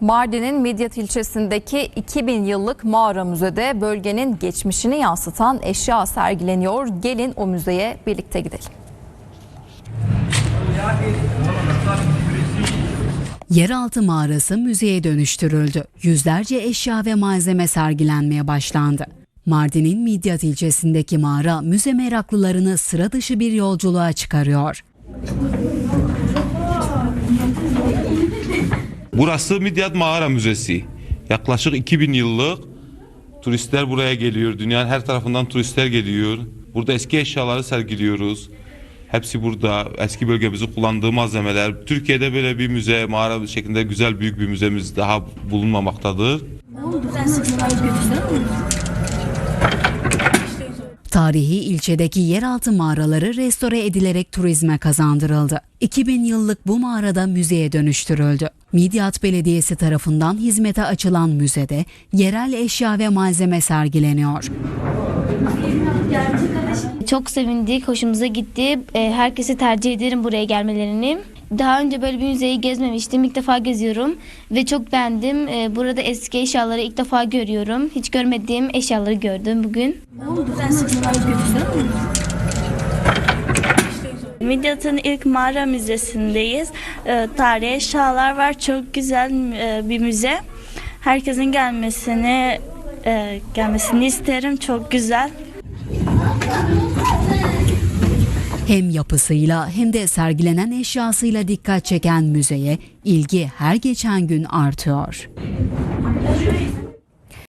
Mardin'in Midyat ilçesindeki 2000 yıllık mağara müzede bölgenin geçmişini yansıtan eşya sergileniyor. Gelin o müzeye birlikte gidelim. Yeraltı mağarası müzeye dönüştürüldü. Yüzlerce eşya ve malzeme sergilenmeye başlandı. Mardin'in Midyat ilçesindeki mağara müze meraklılarını sıra dışı bir yolculuğa çıkarıyor. Burası Midyat Mağara Müzesi. Yaklaşık 2000 yıllık turistler buraya geliyor. Dünyanın her tarafından turistler geliyor. Burada eski eşyaları sergiliyoruz. Hepsi burada. Eski bölgemizin kullandığı malzemeler. Türkiye'de böyle bir müze, mağara şeklinde güzel büyük bir müzemiz daha bulunmamaktadır. Tarihi ilçedeki yeraltı mağaraları restore edilerek turizme kazandırıldı. 2000 yıllık bu mağarada müzeye dönüştürüldü. Midyat Belediyesi tarafından hizmete açılan müzede yerel eşya ve malzeme sergileniyor. Çok sevindik, hoşumuza gitti. E, Herkese tercih ederim buraya gelmelerini. Daha önce böyle bir müzeyi gezmemiştim. İlk defa geziyorum ve çok beğendim. E, Burada eski eşyaları ilk defa görüyorum. Hiç görmediğim eşyaları gördüm bugün. Midyat'ın ilk mağara müzesindeyiz. Ee, tarihi eşyalar var. Çok güzel e, bir müze. Herkesin gelmesini e, gelmesini isterim. Çok güzel. Hem yapısıyla hem de sergilenen eşyasıyla dikkat çeken müzeye ilgi her geçen gün artıyor.